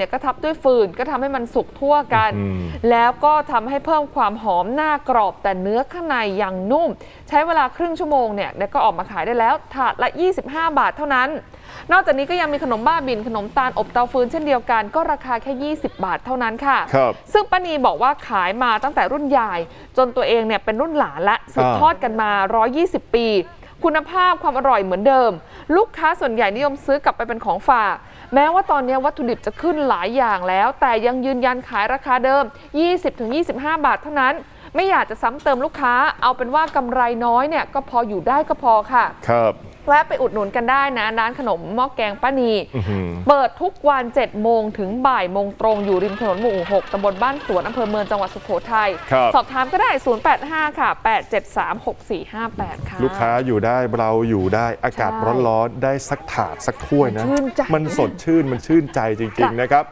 เนี่ยก็ทับด้วยฟืนก็ทำให้มันสุกทั่วกันอืมแล้วก็ทำให้เพิ่มความหอมหน้ากรอบแต่เนื้อข้างในยังนุ่ม ใช้เวลาครึ่งชั่วโมงเนี่ยแล้วก็ออกมาขายได้แล้วถาดละ 25 บาทเท่านั้น นอกจากนี้ก็ยังมีขนมบ้าบินขนมตาลอบเตาฟืนเช่นเดียวกัน ก็ราคาแค่ 20 บาทเท่านั้นค่ะครับซึ่งป้านีบอกว่าขายมาตั้งแต่รุ่นยาย จนตัวเองเนี่ยเป็นรุ่นหลานและสืบอ่าทอดกันมา 120 ปี คุณภาพความอร่อยเหมือนเดิม ลูกค้าส่วนใหญ่นิยมซื้อกลับไปเป็นของฝาก แม้ว่าตอนนี้วัตถุดิบจะขึ้นหลายอย่างแล้ว แต่ยังยืนยันขายราคาเดิม 20-25 บาทเท่านั้น ไม่อยากจะซ้ำเติมลูกค้า เอาเป็นว่ากำไรน้อยเนี่ยก็พออยู่ได้ก็พอค่ะ ครับ แวะไปอุดหนุนกันได้นะ ร้านขนมหม้อแกงป้านีอื้อหือเปิดทุกวัน 7 โมงถึงบ่ายโมงตรงอยู่ริมถนนหมู่ 6ตำบลบ้านสวนอำเภอเมืองจังหวัดสุโขทัย ครับ สอบถามก็ได้ 085 ค่ะ 873 6458 ค่ะ ลูกค้าอยู่ได้เราอยู่ได้อากาศใช่ร้อนๆ ได้สักถาดสักถ้วยนะ ชื่นใจมันสดชื่นมันชื่นใจจริงๆนะครับ